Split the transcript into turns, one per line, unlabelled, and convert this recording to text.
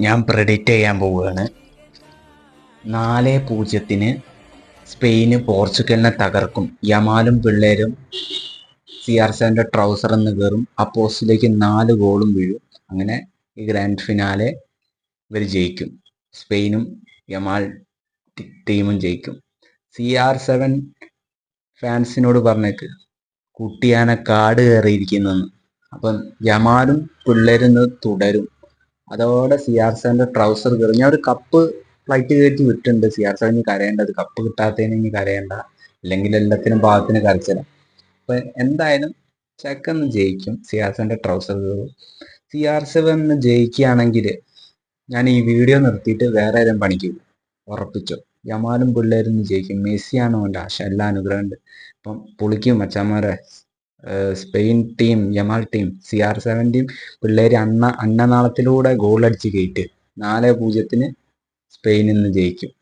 ഞാൻ പ്രെഡിക്റ്റ് ചെയ്യാൻ പോവുകയാണ്. നാല് പൂജ്യത്തിന് സ്പെയിന് പോർച്ചുഗലിനെ തകർക്കും. യമാലും പിള്ളേരും സി ആർ സെവന്റെ ട്രൗസർ എന്ന് കയറും. ആ പോസ്റ്റിലേക്ക് നാല് ഗോളും വീഴും. അങ്ങനെ ഈ ഗ്രാൻഡ് ഫിനാലെ ഇവർ ജയിക്കും. സ്പെയിനും യമാൽ ടീമും ജയിക്കും. സി ആർ സെവൻ ഫാൻസിനോട് പറഞ്ഞേക്ക് കുട്ടിയാനെ കാട് കയറിയിരിക്കുന്നെന്ന് അപ്പം യമാലും പിള്ളേരും തുടരും. അതോടെ സി ആർ സെവന്റെ ട്രൗസർ കയറി ഞാൻ ഒരു കപ്പ് ഫ്ലൈറ്റ് കയറ്റി വിട്ടുണ്ട് സി ആർ സെവന് കരയേണ്ടത് കപ്പ് കിട്ടാത്തതിന് ഇനി കരയേണ്ട. അല്ലെങ്കിൽ എല്ലാത്തിനും ഭാഗത്തിന് കരച്ചില്ല അപ്പൊ എന്തായാലും ചെക്കന്ന് ജയിക്കും സി ആർ സെവന്റെ ട്രൗസർ കയറും സി ആർ സെവൻ ജയിക്കുകയാണെങ്കിൽ ഞാൻ ഈ വീഡിയോ നിർത്തിയിട്ട് വേറെ ആരും പണിക്ക് ഉറപ്പിച്ചു. യമാലും പിള്ളേരും ജയിക്കും. മെസ്സിയാണ് എന്റെ ആശ. എല്ലാ അനുഗ്രഹമുണ്ട് ഇപ്പം പുളിക്കും മച്ചാമാരെ Spain team Yamal team C R seven team. പിള്ളേർ അണ്ണ അന്നനാളത്തിലൂടെ ഗോളടിച്ച് കയറ്റ്. നാല് പൂജ്യത്തിന് സ്പെയിൻ ഇന്ന് ജയിക്കും.